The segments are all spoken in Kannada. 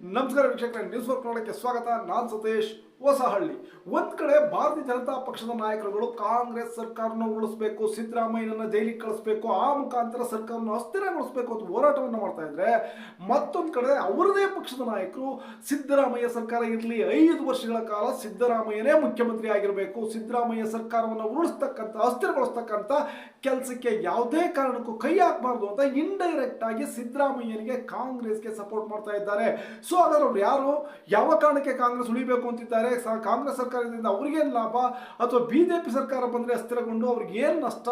ನಮಸ್ಕಾರ ವೀಕ್ಷಕರೇ ನ್ಯೂಸ್ ವರ್ಕ್ ನೋಡಕ್ಕೆ ಸ್ವಾಗತ. ನಾನು ಸತೀಶ್ ಹೊಸಹಳ್ಳಿ. ಒಂದ್ ಕಡೆ ಭಾರತೀಯ ಜನತಾ ಪಕ್ಷದ ನಾಯಕರುಗಳು ಕಾಂಗ್ರೆಸ್ ಸರ್ಕಾರನ ಉಳಿಸಬೇಕು, ಸಿದ್ದರಾಮಯ್ಯನನ್ನ ಜೈಲಿಗೆ ಕಳಿಸ್ಬೇಕು, ಆ ಮುಖಾಂತರ ಸರ್ಕಾರವನ್ನು ಅಸ್ಥಿರಗೊಳಿಸಬೇಕು ಅಂತ ಹೋರಾಟವನ್ನು ಮಾಡ್ತಾ ಇದ್ರೆ, ಮತ್ತೊಂದು ಕಡೆ ಅವರದೇ ಪಕ್ಷದ ನಾಯಕರು ಸಿದ್ದರಾಮಯ್ಯ ಸರ್ಕಾರ ಇರಲಿ, ಐದು ವರ್ಷಗಳ ಕಾಲ ಸಿದ್ದರಾಮಯ್ಯನೇ ಮುಖ್ಯಮಂತ್ರಿ ಆಗಿರಬೇಕು, ಸಿದ್ದರಾಮಯ್ಯ ಸರ್ಕಾರವನ್ನು ಉರುಳಿಸ್ತಕ್ಕಂಥ ಅಸ್ಥಿರಗೊಳಿಸ್ತಕ್ಕಂಥ ಕೆಲಸಕ್ಕೆ ಯಾವುದೇ ಕಾರಣಕ್ಕೂ ಕೈ ಹಾಕಬಾರ್ದು ಅಂತ ಇಂಡೈರೆಕ್ಟ್ ಆಗಿ ಸಿದ್ದರಾಮಯ್ಯನಿಗೆ ಕಾಂಗ್ರೆಸ್ಗೆ ಸಪೋರ್ಟ್ ಮಾಡ್ತಾ ಇದ್ದಾರೆ. ಸೊ ಹಾಗಾದ್ರೆ ಅವ್ರು ಯಾರು? ಯಾವ ಕಾರಣಕ್ಕೆ ಕಾಂಗ್ರೆಸ್ ಉಳಿಬೇಕು ಅಂತಿದ್ದಾರೆ? ಕಾಂಗ್ರೆಸ್ ಸರ್ಕಾರದಿಂದ ಅವ್ರಿಗೇನು ಲಾಭ? ಅಥವಾ ಬಿಜೆಪಿ ಸರ್ಕಾರ ಬಂದ್ರೆ ಅಸ್ಥಿರಗೊಂಡು ಅವ್ರಿಗೆ ಏನು ನಷ್ಟ?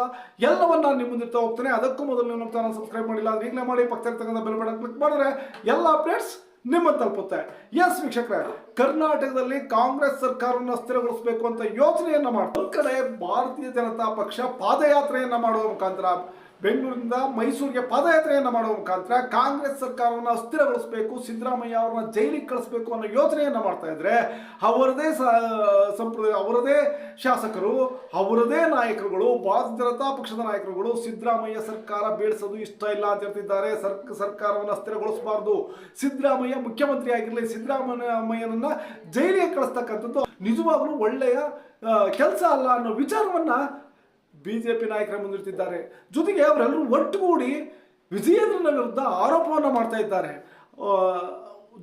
ಎಲ್ಲವನ್ನ ನಾನು ನಿಮ್ಮ ಮುಂದಿರ್ತಾ ಹೋಗ್ತೇನೆ. ಅದಕ್ಕೂ ಮೊದಲು ನಮ್ಮ ಚಾನಲ್ ಸಬ್ಸ್ಕ್ರೈಬ್ ಮಾಡಿಲ್ಲ ಈಗಲೇ ಮಾಡಿ, ಪಕ್ಕದಲ್ಲಿ ತಗೊಂಡ ಬೆಲ್ ಬಟನ್ ಕ್ಲಿಕ್ ಮಾಡಿದ್ರೆ ಎಲ್ಲ ಅಪ್ಡೇಟ್ಸ್ ನಿಮ್ಮ ತಲುಪುತ್ತೆ. ಎಸ್ ವೀಕ್ಷಕರೇ, ಕರ್ನಾಟಕದಲ್ಲಿ ಕಾಂಗ್ರೆಸ್ ಸರ್ಕಾರವನ್ನು ಅಸ್ಥಿರಗೊಳಿಸಬೇಕು ಅಂತ ಯೋಚನೆಯನ್ನ ಒಂದ್ ಕಡೆ ಭಾರತೀಯ ಜನತಾ ಪಕ್ಷ ಪಾದಯಾತ್ರೆಯನ್ನ ಮಾಡುವ ಮುಖಾಂತರ ಬೆಂಗಳೂರಿನಿಂದ ಮೈಸೂರಿಗೆ ಪಾದಯಾತ್ರೆಯನ್ನ ಮಾಡುವ ಮುಖಾಂತರ ಕಾಂಗ್ರೆಸ್ ಸರ್ಕಾರವನ್ನು ಅಸ್ಥಿರಗೊಳಿಸಬೇಕು, ಸಿದ್ದರಾಮಯ್ಯ ಅವರನ್ನ ಜೈಲಿಗೆ ಕಳಿಸಬೇಕು ಅನ್ನೋ ಯೋಚನೆಯನ್ನ ಮಾಡ್ತಾ ಇದ್ರೆ, ಅವರದೇ ಸಂಪ್ರದಾಯ ಅವರದೇ ಶಾಸಕರು, ಅವರದೇ ನಾಯಕರುಗಳು ಭಾರತೀಯ ಜನತಾ ಪಕ್ಷದ ನಾಯಕರುಗಳು ಸಿದ್ದರಾಮಯ್ಯ ಸರ್ಕಾರ ಬೀಳಿಸೋದು ಇಷ್ಟ ಇಲ್ಲ ಅಂತ ಹೇಳ್ತಿದ್ದಾರೆ. ಸರ್ಕ ಸರ್ಕಾರವನ್ನು ಅಸ್ಥಿರಗೊಳಿಸಬಾರ್ದು. ಸಿದ್ದರಾಮಯ್ಯ ಮುಖ್ಯಮಂತ್ರಿ ಆಗಿರಲಿ, ಸಿದ್ದರಾಮಯ್ಯನನ್ನ ಜೈಲಿಗೆ ಕಳಿಸ್ತಕ್ಕಂಥದ್ದು ನಿಜವಾಗಲೂ ಒಳ್ಳೆಯ ಕೆಲಸ ಅಲ್ಲ ಅನ್ನೋ ವಿಚಾರವನ್ನ ಬಿಜೆಪಿ ನಾಯಕರ ಮುಂದಿರ್ತಿದ್ದಾರೆ ಜೊತೆಗೆ ಅವರೆಲ್ಲರೂ ಒಟ್ಟುಗೂಡಿ ವಿಜಯೇಂದ್ರನ ವಿರುದ್ಧ ಆರೋಪವನ್ನು ಮಾಡ್ತಾ ಇದ್ದಾರೆ.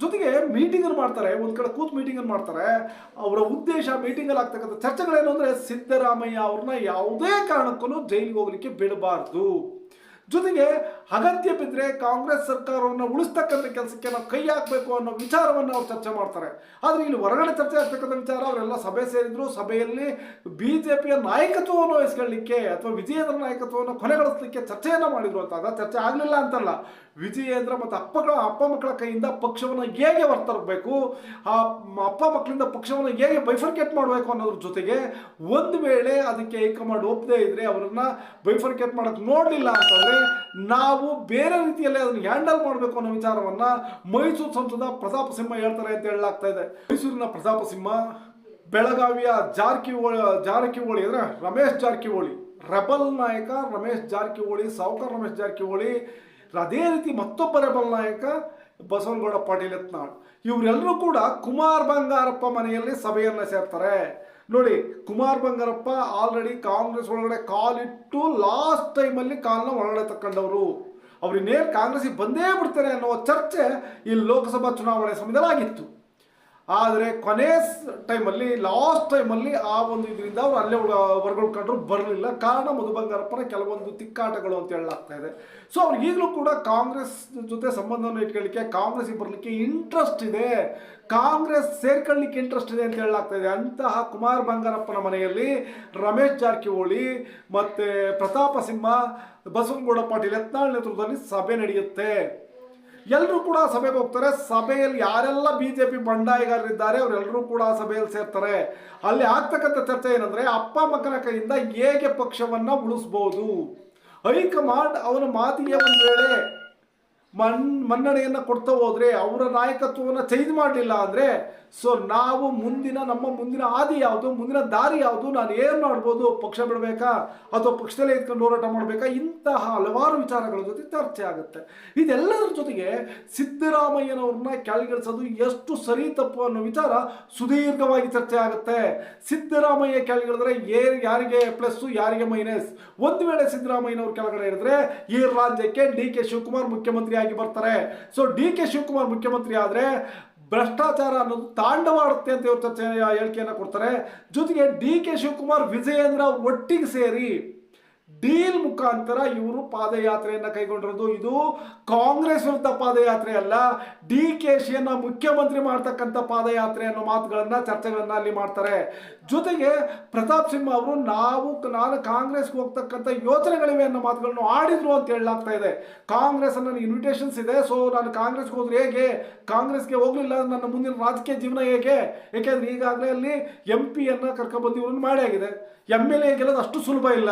ಜೊತೆಗೆ ಮೀಟಿಂಗ್ ಮಾಡ್ತಾರೆ. ಒಂದು ಕಡೆ ಕೂತ್ ಮೀಟಿಂಗ್ ಮಾಡ್ತಾರೆ. ಅವರ ಉದ್ದೇಶ ಮೀಟಿಂಗ್ ಅಲ್ಲಿ ಆಗ್ತಕ್ಕಂಥ ಚರ್ಚೆಗಳೇನು ಅಂದರೆ ಸಿದ್ದರಾಮಯ್ಯ ಅವ್ರನ್ನ ಯಾವುದೇ ಕಾರಣಕ್ಕೂ ಜೈಲಿಗೆ ಹೋಗಲಿಕ್ಕೆ ಬಿಡಬಾರ್ದು. ಜೊತೆಗೆ ಅಗತ್ಯ ಬಿದ್ದರೆ ಕಾಂಗ್ರೆಸ್ ಸರ್ಕಾರವನ್ನು ಉಳಿಸ್ತಕ್ಕಂಥ ಕೆಲಸಕ್ಕೆ ನಾವು ಕೈ ಹಾಕಬೇಕು ಅನ್ನೋ ವಿಚಾರವನ್ನು ಅವ್ರು ಚರ್ಚೆ ಮಾಡ್ತಾರೆ. ಆದರೆ ಇಲ್ಲಿ ಹೊರಗಡೆ ಚರ್ಚೆ ಆಗ್ತಕ್ಕಂಥ ವಿಚಾರ, ಅವರೆಲ್ಲ ಸಭೆ ಸೇರಿದ್ರು, ಸಭೆಯಲ್ಲಿ ಬಿ ಜೆ ಪಿಯ ನಾಯಕತ್ವವನ್ನು ವಹಿಸ್ಕೊಳ್ಳಿಕ್ಕೆ ಅಥವಾ ವಿಜಯೇಂದ್ರ ನಾಯಕತ್ವವನ್ನು ಕೊನೆಗೊಳಿಸಲಿಕ್ಕೆ ಚರ್ಚೆಯನ್ನು ಮಾಡಿದ್ರು ಅಂತ. ಅದ ಚರ್ಚೆ ಆಗಲಿಲ್ಲ ಅಂತಲ್ಲ. ವಿಜಯೇಂದ್ರ ಮತ್ತು ಅಪ್ಪಗಳ, ಅಪ್ಪ ಮಕ್ಕಳ ಕೈಯಿಂದ ಪಕ್ಷವನ್ನು ಹೇಗೆ ಹೊರತರಬೇಕು ಆ ಅಪ್ಪ ಮಕ್ಕಳಿಂದ ಪಕ್ಷವನ್ನು ಹೇಗೆ ಬೈಫರ್ಕೇಟ್ ಮಾಡಬೇಕು ಅನ್ನೋದ್ರ ಜೊತೆಗೆ ಒಂದು ವೇಳೆ ಅದಕ್ಕೆ ಹೈಕಮಾಂಡ್ ಒಪ್ಪದೇ ಇದ್ರೆ ಅವರನ್ನು ಬೈಫರ್ಕೇಟ್ ಮಾಡೋಕ್ಕೆ ನೋಡಲಿಲ್ಲ ಅಂತಂದ್ರೆ ನಾವು ಬೇರೆ ರೀತಿಯಲ್ಲಿ ಅದನ್ನು ಹ್ಯಾಂಡಲ್ ಮಾಡಬೇಕು ಅನ್ನೋ ವಿಚಾರವನ್ನ ಮೈಸೂರು ಸಂಸದ ಪ್ರತಾಪ ಸಿಂಹ ಹೇಳ್ತಾರೆ ಅಂತ ಹೇಳಲಾಗ್ತಾ ಇದೆ. ಮೈಸೂರಿನ ಪ್ರತಾಪ ಸಿಂಹ, ಬೆಳಗಾವಿಯ ಜಾರಕಿಹೊಳಿ ಜಾರಕಿಹೊಳಿ ಅಂದ್ರೆ ರಮೇಶ್ ಜಾರಕಿಹೊಳಿ, ರೆಬಲ್ ನಾಯಕ ರಮೇಶ್ ಜಾರಕಿಹೊಳಿ, ಸಾವುಕಾರ ರಮೇಶ್ ಜಾರಕಿಹೊಳಿ, ಅದೇ ರೀತಿ ಮತ್ತೊಬ್ಬ ರೆಬಲ್ ನಾಯಕ ಬಸವನಗೌಡ ಪಾಟೀಲ್ ಯತ್ನಾಳ್. ಇವರೆಲ್ಲರೂ ಕೂಡ ಕುಮಾರ್ ಬಂಗಾರಪ್ಪ ಮನೆಯಲ್ಲಿ ಸಭೆಯನ್ನು ಸೇರ್ತಾರೆ. ನೋಡಿ, ಕುಮಾರ್ ಬಂಗಾರಪ್ಪ ಆಲ್ರೆಡಿ ಕಾಂಗ್ರೆಸ್ ಒಳಗಡೆ ಕಾಲಿಟ್ಟು ಲಾಸ್ಟ್ ಟೈಮಲ್ಲಿ ಕಾಲ್ನ ಒಳಗಡೆ ತಕ್ಕೊಂಡವರು ಅವ್ರು ಇನ್ನೇನು ಕಾಂಗ್ರೆಸ್ಗೆ ಬಂದೇ ಬಿಡ್ತಾರೆ ಅನ್ನೋ ಚರ್ಚೆ ಈ ಲೋಕಸಭಾ ಚುನಾವಣೆ ಸಮಯದಲ್ಲಿ ಆಗಿತ್ತು ಆದರೆ ಕೊನೆ ಟೈಮಲ್ಲಿ, ಲಾಸ್ಟ್ ಟೈಮಲ್ಲಿ ಆ ಒಂದು ಇದರಿಂದ ಅವ್ರು ಅಲ್ಲೇ ಹೊರಗಳ್ಕೊಂಡ್ರು ಬರಲಿಲ್ಲ. ಕಾರಣ ಮಧು ಬಂಗಾರಪ್ಪನ ಕೆಲವೊಂದು ತಿಕ್ಕಾಟಗಳು ಅಂತ ಹೇಳಲಾಗ್ತಾ ಇದೆ. ಸೊ ಅವ್ರು ಈಗಲೂ ಕೂಡ ಕಾಂಗ್ರೆಸ್ ಜೊತೆ ಸಂಬಂಧವನ್ನು ಇಟ್ಕೊಳ್ಳಿಕ್ಕೆ, ಕಾಂಗ್ರೆಸ್ಗೆ ಬರಲಿಕ್ಕೆ ಇಂಟ್ರೆಸ್ಟ್ ಇದೆ. ಕಾಂಗ್ರೆಸ್ ಸೇರ್ಕೊಳ್ಳಿಕ್ಕೆ ಇಂಟ್ರೆಸ್ಟ್ ಇದೆ ಅಂತ ಹೇಳಲಾಗ್ತಾ ಇದೆ. ಅಂತಹ ಕುಮಾರ್ ಬಂಗಾರಪ್ಪನ ಮನೆಯಲ್ಲಿ ರಮೇಶ್ ಜಾರಕಿಹೊಳಿ ಮತ್ತು ಪ್ರತಾಪ ಸಿಂಹ, ಬಸವನಗೌಡ ಪಾಟೀಲ್, ಯತ್ನಾಳ್ ನೇತೃತ್ವದಲ್ಲಿ ಸಭೆ ನಡೆಯುತ್ತೆ. ಎಲ್ಲರೂ ಕೂಡ ಸಭೆಗೆ ಹೋಗ್ತಾರೆ. ಸಭೆಯಲ್ಲಿ ಯಾರೆಲ್ಲ ಬಿ ಜೆ ಪಿ ಬಂಡಾಯಗಾರರಿದ್ದಾರೆ ಅವರೆಲ್ಲರೂ ಕೂಡ ಸಭೆಯಲ್ಲಿ ಸೇರ್ತಾರೆ. ಅಲ್ಲಿ ಆಗ್ತಕ್ಕಂಥ ಚರ್ಚೆ ಏನಂದ್ರೆ, ಅಪ್ಪ ಮಕ್ಕನ ಕೈಯಿಂದ ಹೇಗೆ ಪಕ್ಷವನ್ನ ಉಳಿಸ್ಬೋದು? ಹೈಕಮಾಂಡ್ ಅವನ ಮಾತಿಗೆ ಒಂದು ವೇಳೆ ಮನ್ ಮನ್ನಣೆಯನ್ನು ಕೊಡ್ತಾ ಹೋದ್ರೆ, ಅವರ ನಾಯಕತ್ವವನ್ನು ಚೇಂಜ್ ಮಾಡಲಿಲ್ಲ ಅಂದರೆ ಸೊ ನಾವು ಮುಂದಿನ, ನಮ್ಮ ಮುಂದಿನ ಹಾದಿ ಯಾವುದು, ಮುಂದಿನ ದಾರಿ ಯಾವುದು, ನಾನು ಏನು ಮಾಡ್ಬೋದು, ಪಕ್ಷ ಬಿಡಬೇಕಾ, ಅಥವಾ ಪಕ್ಷದಲ್ಲೇ ಇದ್ಕೊಂಡು ಹೋರಾಟ ಮಾಡಬೇಕಾ, ಇಂತಹ ಹಲವಾರು ವಿಚಾರಗಳ ಜೊತೆ ಚರ್ಚೆ ಆಗುತ್ತೆ. ಇದೆಲ್ಲದರ ಜೊತೆಗೆ ಸಿದ್ದರಾಮಯ್ಯನವ್ರನ್ನ ಕೆಳಗಿಳಿಸೋದು ಎಷ್ಟು ಸರಿ ತಪ್ಪು ಅನ್ನೋ ವಿಚಾರ ಸುದೀರ್ಘವಾಗಿ ಚರ್ಚೆ ಆಗುತ್ತೆ. ಸಿದ್ದರಾಮಯ್ಯ ಕೆಳಗಿಳಿದ್ರೆ ಏ, ಯಾರಿಗೆ ಪ್ಲಸ್ಸು, ಯಾರಿಗೆ ಮೈನಸ್? ಒಂದು ವೇಳೆ ಸಿದ್ದರಾಮಯ್ಯನವ್ರ ಕೆಳಗಡೆ ಇಳಿದ್ರೆ ಈ ರಾಜ್ಯಕ್ಕೆ ಡಿ ಕೆ ಶಿವಕುಮಾರ್ ಮುಖ್ಯಮಂತ್ರಿಯಾಗಿ ಬರ್ತಾರೆ. ಸೊ ಡಿ ಕೆ ಶಿವಕುಮಾರ್ ಮುಖ್ಯಮಂತ್ರಿ ಆದ್ರೆ ಭ್ರಷ್ಟಾಚಾರ ಅನ್ನೋದು ತಾಂಡವಾಡುತ್ತೆ ಅಂತ ಇವರು ಚರ್ಚೆ ಹೇಳಿಕೆಯನ್ನು ಕೊಡ್ತಾರೆ. ಜೊತೆಗೆ ಡಿ ಕೆ ಶಿವಕುಮಾರ್, ವಿಜಯೇಂದ್ರ ಒಟ್ಟಿಗೆ ಸೇರಿ ಡೀಲ್ ಮುಖಾಂತರ ಇವರು ಪಾದಯಾತ್ರೆಯನ್ನು ಕೈಗೊಂಡಿರೋದು. ಇದು ಕಾಂಗ್ರೆಸ್ ವಿರುದ್ಧ ಪಾದಯಾತ್ರೆ ಅಲ್ಲ, ಡಿ ಕೆ ಶಿಯನ್ನ ಮುಖ್ಯಮಂತ್ರಿ ಮಾಡ್ತಕ್ಕಂಥ ಪಾದಯಾತ್ರೆ ಅನ್ನೋ ಮಾತುಗಳನ್ನು, ಚರ್ಚೆಗಳನ್ನು ಅಲ್ಲಿ ಮಾಡ್ತಾರೆ. ಜೊತೆಗೆ ಪ್ರತಾಪ್ ಸಿಂಹ ಅವರು, ನಾವು ನಾನು ಕಾಂಗ್ರೆಸ್ಗೆ ಹೋಗ್ತಕ್ಕಂಥ ಯೋಚನೆಗಳಿವೆ ಅನ್ನೋ ಮಾತುಗಳನ್ನು ಆಡಿದ್ರು ಅಂತ ಹೇಳಲಾಗ್ತಾ ಇದೆ. ಕಾಂಗ್ರೆಸ್ ನನಗೆ ಇನ್ವಿಟೇಷನ್ಸ್ ಇದೆ ಸೊ ನಾನು ಕಾಂಗ್ರೆಸ್ಗೆ ಹೋದ್ರೆ ಹೇಗೆ? ಕಾಂಗ್ರೆಸ್ಗೆ ಹೋಗಲಿಲ್ಲ ನನ್ನ ಮುಂದಿನ ರಾಜಕೀಯ ಜೀವನ ಹೇಗೆ? ಏಕೆಂದ್ರೆ ಈಗಾಗಲೇ ಅಲ್ಲಿ ಎಂ ಪಿಯನ್ನು ಕರ್ಕೊಂಡ್ಬಂದು ಇವ್ರನ್ನ ಮಾಡಿ ಆಗಿದೆ. ಎಂ ಎಲ್ ಎ ಗೆಲ್ಲೋದು ಅಷ್ಟು ಸುಲಭ ಇಲ್ಲ.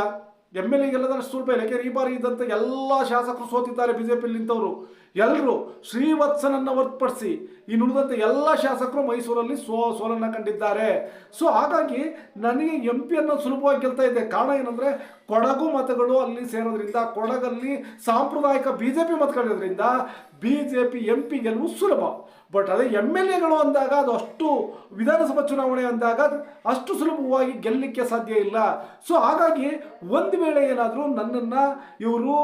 ಎಂ ಎಲ್ ಎ ಗೆಲ್ಲದಷ್ಟು ಸ್ವಲ್ಪ ಇಲ್ಲ ಈ ಬಾರಿ ಇದ್ದಂಥ ಎಲ್ಲ ಶಾಸಕರು ಸೋತಿದ್ದಾರೆ ಬಿಜೆಪಿಯಲ್ಲಿ ನಿಂತವರು ಎಲ್ಲರೂ ಶ್ರೀವತ್ಸನನ್ನು ಹೊರತುಪಡಿಸಿ ಈ ನುಡಿದಂಥ ಎಲ್ಲ ಶಾಸಕರು ಮೈಸೂರಲ್ಲಿ ಸೋ ಸೋಲನ್ನು ಕಂಡಿದ್ದಾರೆ. ಸೊ ಹಾಗಾಗಿ ನನಗೆ ಎಂ ಪಿಯನ್ನು ಸುಲಭವಾಗಿ ಗೆಲ್ತಾ ಇದೆ. ಕಾರಣ ಏನಂದರೆ ಕೊಡಗು ಮತಗಳು ಅಲ್ಲಿ ಸೇರೋದ್ರಿಂದ, ಕೊಡಗಲ್ಲಿ ಸಾಂಪ್ರದಾಯಿಕ B J P ಮತಗಳಿರೋದ್ರಿಂದ B J P M P ಗೆಲುವು ಸುಲಭ. ಬಟ್ ಅದೇ ಎಂ ಎಲ್ ಎಗಳು ಅಂದಾಗ ಅದು ಅಷ್ಟು ವಿಧಾನಸಭಾ ಚುನಾವಣೆ ಅಂದಾಗ ಅಷ್ಟು ಸುಲಭವಾಗಿ ಗೆಲ್ಲಲಿಕ್ಕೆ ಸಾಧ್ಯ ಇಲ್ಲ. ಸೊ ಹಾಗಾಗಿ ಒಂದು ವೇಳೆ ಏನಾದರೂ ನನ್ನನ್ನು ಇವರು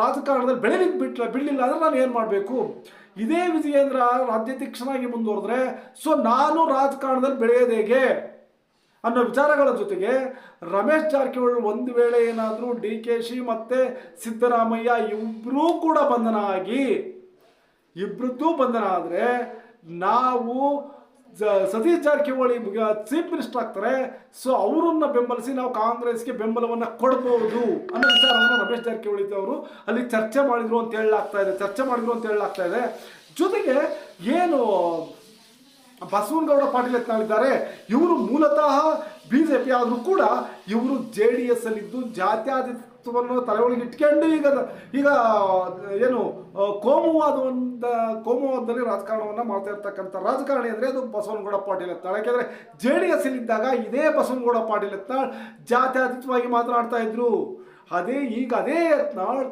ರಾಜಕಾರಣದಲ್ಲಿ ಬೆಳೆಲಿಕ್ಕೆ ಬಿಟ್ಟ ಬಿಡಲಿಲ್ಲ ಅಂದರೆ ನಾನು ಏನು ಮಾಡಬೇಕು? ಇದೇ ವಿಜಯೇಂದ್ರ ರಾಜ್ಯಾಧ್ಯಕ್ಷನಾಗಿ ಮುಂದುವರೆದ್ರೆ ಸೊ ನಾನು ರಾಜಕಾರಣದಲ್ಲಿ ಬೆಳೆಯೋದು ಹೇಗೆ? ಅನ್ನೋ ವಿಚಾರಗಳ ಜೊತೆಗೆ ರಮೇಶ್ ಜಾರಕಿಹೊಳಿ ಒಂದು ವೇಳೆ ಏನಾದರೂ ಡಿ ಕೆ ಶಿ ಮತ್ತು ಸಿದ್ದರಾಮಯ್ಯ ಇಬ್ಬರೂ ಕೂಡ ಬಂಧನ ಆಗಿ ಇಬ್ಬರದ್ದು ಬಂಧನ ಆದರೆ ನಾವು ಸತೀಶ್ ಜಾರಕಿಹೊಳಿ ಚೀಫ್ ಮಿನಿಸ್ಟರ್ ಆಗ್ತಾರೆ. ಸೊ ಅವರನ್ನ ಬೆಂಬಲಿಸಿ ನಾವು ಕಾಂಗ್ರೆಸ್ಗೆ ಬೆಂಬಲವನ್ನು ಕೊಡ್ಬೋದು ಅನ್ನೋ ವಿಚಾರವನ್ನು ರಮೇಶ್ ಜಾರಕಿಹೊಳಿ ಅವರು ಅಲ್ಲಿ ಚರ್ಚೆ ಮಾಡಿದ್ರು ಅಂತ ಹೇಳಲಾಗ್ತಾ ಇದೆ, ಚರ್ಚೆ ಮಾಡಿದ್ರು ಅಂತ ಹೇಳಲಾಗ್ತಾ ಇದೆ. ಜೊತೆಗೆ ಏನು ಬಸವನಗೌಡ ಪಾಟೀಲ್ ಎತ್ನಾಳಿದ್ದಾರೆ ಇವರು ಮೂಲತಃ ಬಿ ಜೆ ಪಿ ಆದರೂ ಕೂಡ ಇವರು ಜೆ ಡಿ ಎಸ್ ಅಲ್ಲಿದ್ದು ಜಾತ್ಯಾತೀತವನ್ನು ಒಳಗೆ ಇಟ್ಕೊಂಡು ಈಗ ಈಗ, ಏನು ಕೋಮುವಾದ ಒಂದು ಕೋಮುವಾದದಲ್ಲಿ ರಾಜಕಾರಣವನ್ನು ಮಾಡ್ತಾ ಇರ್ತಕ್ಕಂಥ ರಾಜಕಾರಣಿ ಅಂದರೆ ಅದು ಬಸವನಗೌಡ ಪಾಟೀಲ್ ಯತ್ನಾಳ್ ಯಾಕೆಂದರೆ ಜೆ ಡಿ ಎಸ್ ಇದ್ದಾಗ ಇದೇ ಬಸವನಗೌಡ ಪಾಟೀಲ್ ಎತ್ನಾಳ್ ಜಾತ್ಯಾತೀತವಾಗಿ ಮಾತನಾಡ್ತಾ ಇದ್ರು. ಅದೇ, ಈಗ ಅದೇ ಯತ್ನಾಳ್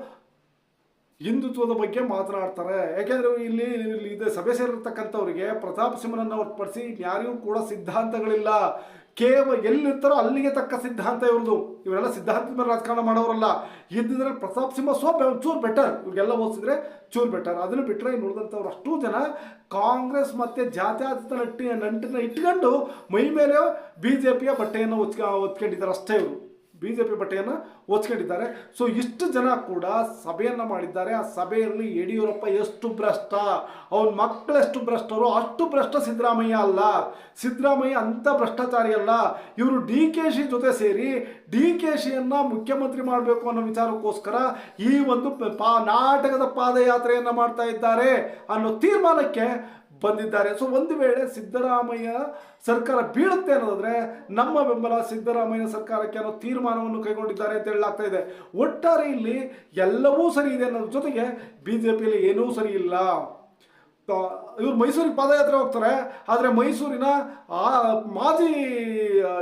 ಹಿಂದುತ್ವದ ಬಗ್ಗೆ ಮಾತನಾಡ್ತಾರೆ. ಯಾಕೆಂದ್ರೆ ಇಲ್ಲಿ ಇಲ್ಲಿ ಇದೆ ಸಭೆ ಸೇರಿರ್ತಕ್ಕಂಥವ್ರಿಗೆ ಪ್ರತಾಪ್ ಸಿಂಹನನ್ನು ಹೊರತುಪಡಿಸಿ ಯಾರಿಗೂ ಕೂಡ ಸಿದ್ಧಾಂತಗಳಿಲ್ಲ. ಕೇವಲ ಎಲ್ಲಿರ್ತಾರೋ ಅಲ್ಲಿಗೆ ತಕ್ಕ ಸಿದ್ಧಾಂತ ಇವ್ರದ್ದು ಇವರೆಲ್ಲ ಸಿದ್ಧಾಂತದ ಮೇಲೆ ರಾಜಕಾರಣ ಮಾಡೋರಲ್ಲ. ಇದ್ದಿದ್ರೆ ಪ್ರತಾಪ್ ಸಿಂಹ ಸೋ ಚೂರು ಬೆಟರ್ ಇವ್ರಿಗೆಲ್ಲ ಓದಿಸಿದ್ರೆ ಚೂರು ಬೆಟರ್ ಅದನ್ನು ಬಿಟ್ಟರೆ ನೋಡಿದಂಥವ್ರು ಅಷ್ಟು ಜನ ಕಾಂಗ್ರೆಸ್ ಮತ್ತು ಜಾತ್ಯಾತೀತ ನಟ್ಟಿ ನಂಟನ್ನ ಇಟ್ಕೊಂಡು ಮೈ ಮೇಲೆ ಬಿ ಜೆ ಪಿಯ ಬಟ್ಟೆಯನ್ನು ಒತ್ಕ ಒತ್ಕೊಂಡಿದ್ದಾರೆ ಅಷ್ಟೇ ಇವರು. ಬಿ ಜೆ ಪಿ ಬಟ್ಟೆಯನ್ನು ಒಚ್ಕೊಂಡಿದ್ದಾರೆ. ಸೊ ಇಷ್ಟು ಜನ ಕೂಡ ಸಭೆಯನ್ನು ಮಾಡಿದ್ದಾರೆ. ಆ ಸಭೆಯಲ್ಲಿ ಯಡಿಯೂರಪ್ಪ ಎಷ್ಟು ಭ್ರಷ್ಟ? ಅವನ ಮಕ್ಕಳೆಷ್ಟು ಭ್ರಷ್ಟರು ಅಷ್ಟು ಭ್ರಷ್ಟ ಸಿದ್ದರಾಮಯ್ಯ ಅಲ್ಲ. ಸಿದ್ದರಾಮಯ್ಯ ಅಂಥ ಭ್ರಷ್ಟಾಚಾರಿ ಅಲ್ಲ. ಇವರು ಡಿ ಕೆ ಶಿ ಜೊತೆ ಸೇರಿ ಡಿ ಕೆ ಶಿಯನ್ನು ಮುಖ್ಯಮಂತ್ರಿ ಮಾಡಬೇಕು ಅನ್ನೋ ವಿಚಾರಕ್ಕೋಸ್ಕರ ಈ ಒಂದು ಪ- ನಾಟಕದ ಪಾದಯಾತ್ರೆಯನ್ನು ಮಾಡ್ತಾ ಇದ್ದಾರೆ ಅನ್ನೋ ತೀರ್ಮಾನಕ್ಕೆ ಬಂದಿದ್ದಾರೆ. ಸೊ ಒಂದು ವೇಳೆ ಸಿದ್ದರಾಮಯ್ಯ ಸರ್ಕಾರ ಬೀಳುತ್ತೆ ಅನ್ನೋದಾದ್ರೆ ನಮ್ಮ ಬೆಂಬಲ ಸಿದ್ದರಾಮಯ್ಯ ಸರ್ಕಾರಕ್ಕೆ ಅನ್ನೋ ತೀರ್ಮಾನವನ್ನು ಕೈಗೊಂಡಿದ್ದಾರೆ ಅಂತ ಹೇಳಲಾಗ್ತಾ ಇದೆ. ಒಟ್ಟಾರೆ ಇಲ್ಲಿ ಎಲ್ಲವೂ ಸರಿ ಇದೆ ಅನ್ನೋದ್ರ ಜೊತೆಗೆ ಬಿ ಜೆ ಪಿಯಲ್ಲಿ ಏನೂ ಸರಿ ಇಲ್ಲ. ಇವರು ಮೈಸೂರಿಗೆ ಪಾದಯಾತ್ರೆ ಹೋಗ್ತಾರೆ, ಆದರೆ ಮೈಸೂರಿನ, ಆ, ಮಾಜಿ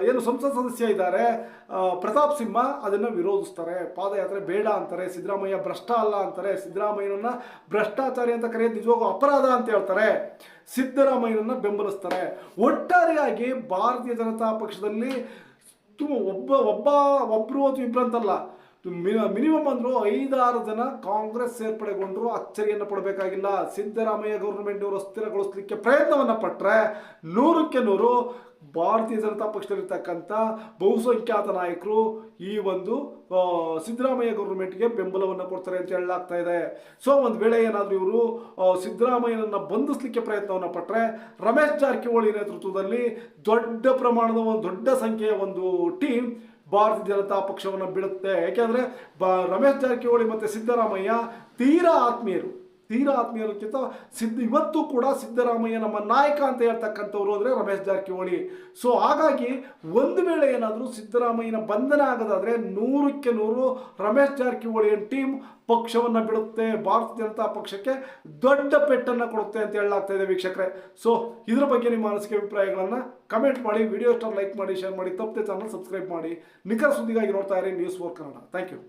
ಏನು ಸಂಸತ್ ಸದಸ್ಯ ಇದ್ದಾರೆ ಪ್ರತಾಪ್ ಸಿಂಹ ಅದನ್ನು ವಿರೋಧಿಸ್ತಾರೆ. ಪಾದಯಾತ್ರೆ ಬೇಡ ಅಂತಾರೆ, ಸಿದ್ದರಾಮಯ್ಯ ಭ್ರಷ್ಟ ಅಲ್ಲ ಅಂತಾರೆ, ಸಿದ್ದರಾಮಯ್ಯನನ್ನು ಭ್ರಷ್ಟಾಚಾರಿ ಅಂತ ಕರೆಯೋದು ನಿಜವಾಗೂ ಅಪರಾಧ ಅಂತ ಹೇಳ್ತಾರೆ. ಸಿದ್ದರಾಮಯ್ಯನನ್ನ ಬೆಂಬಲಿಸ್ತಾರೆ. ಒಟ್ಟಾರೆಯಾಗಿ ಭಾರತೀಯ ಜನತಾ ಪಕ್ಷದಲ್ಲಿ ತುಂಬ ಒಬ್ಬ ಒಬ್ಬ ಒಬ್ಬರು ಅಥವಾ ಇಬ್ಬರು ಅಂತಲ್ಲ ಮಿನಿಮಮ್ ಅಂದ್ರು ಐದಾರು ಜನ ಕಾಂಗ್ರೆಸ್ ಸೇರ್ಪಡೆಗೊಂಡ್ರು ಅಚ್ಚರಿಯನ್ನು ಪಡಬೇಕಾಗಿಲ್ಲ. ಸಿದ್ದರಾಮಯ್ಯ ಗೌರ್ಮೆಂಟ್ ಅವರು ಅಸ್ಥಿರಗೊಳಿಸಲಿಕ್ಕೆ ಪ್ರಯತ್ನವನ್ನು ಪಟ್ಟರೆ ನೂರಕ್ಕೆ ನೂರು ಭಾರತೀಯ ಜನತಾ ಪಕ್ಷದಲ್ಲಿರ್ತಕ್ಕಂಥ ಬಹುಸಂಖ್ಯಾತ ನಾಯಕರು ಈ ಒಂದು ಸಿದ್ದರಾಮಯ್ಯ ಗೌರ್ಮೆಂಟ್ಗೆ ಬೆಂಬಲವನ್ನು ಕೊಡ್ತಾರೆ ಅಂತ ಹೇಳಲಾಗ್ತಾ ಇದೆ. ಸೊ ಒಂದು ವೇಳೆ ಏನಾದರೂ ಇವರು ಸಿದ್ದರಾಮಯ್ಯನನ್ನು ಬಂಧಿಸಲಿಕ್ಕೆ ಪ್ರಯತ್ನವನ್ನು ಪಟ್ಟರೆ ರಮೇಶ್ ಜಾರಕಿಹೊಳಿ ನೇತೃತ್ವದಲ್ಲಿ ದೊಡ್ಡ ಪ್ರಮಾಣದ ಒಂದು, ದೊಡ್ಡ ಸಂಖ್ಯೆಯ ಒಂದು ಟೀಮ್ ಭಾರತೀಯ ಜನತಾ ಪಕ್ಷವನ್ನು ಬಿಡುತ್ತೆ. ಯಾಕೆಂದ್ರೆ ಬ ರಮೇಶ್ ಜಾರಕಿಹೊಳಿ ಮತ್ತು ಸಿದ್ದರಾಮಯ್ಯ ತೀರಾ ಆತ್ಮೀಯರು. ತೀರಾ ಆತ್ಮೀಯರಕ್ಕಿಂತ ಸಿದ್ಧ ಇವತ್ತು ಕೂಡ ಸಿದ್ದರಾಮಯ್ಯ ನಮ್ಮ ನಾಯಕ ಅಂತ ಹೇಳ್ತಕ್ಕಂಥವ್ರು ಅಂದರೆ ರಮೇಶ್ ಜಾರಕಿಹೊಳಿ. ಸೊ ಹಾಗಾಗಿ ಒಂದು ವೇಳೆ ಏನಾದರೂ ಸಿದ್ದರಾಮಯ್ಯನ ಬಂಧನ ಆಗೋದಾದರೆ ನೂರಕ್ಕೆ ನೂರು ರಮೇಶ್ ಜಾರಕಿಹೊಳಿ ಟೀಮ್ ಪಕ್ಷವನ್ನು ಬಿಡುತ್ತೆ. ಭಾರತೀಯ ಜನತಾ ಪಕ್ಷಕ್ಕೆ ದೊಡ್ಡ ಪೆಟ್ಟನ್ನು ಕೊಡುತ್ತೆ ಅಂತ ಹೇಳಲಾಗ್ತಾ ಇದೆ ವೀಕ್ಷಕರೇ. ಸೊ ಇದ್ರ ಬಗ್ಗೆ ನಿಮ್ಮ ಅನಿಸಿಕೆ, ಅಭಿಪ್ರಾಯಗಳನ್ನು ಕಮೆಂಟ್ ಮಾಡಿ ವಿಡಿಯೋ ಸ್ಟಾರ್ ಲೈಕ್ ಮಾಡಿ ಶೇರ್ ಮಾಡಿ, ತಪ್ಪದೆ ಚಾನಲ್ ಸಬ್ಸ್ಕ್ರೈಬ್ ಮಾಡಿ. ನಿಖರ ಸುದ್ದಿಗಾಗಿ ನೋಡ್ತಾ ಇರಿ news four Kannada thank you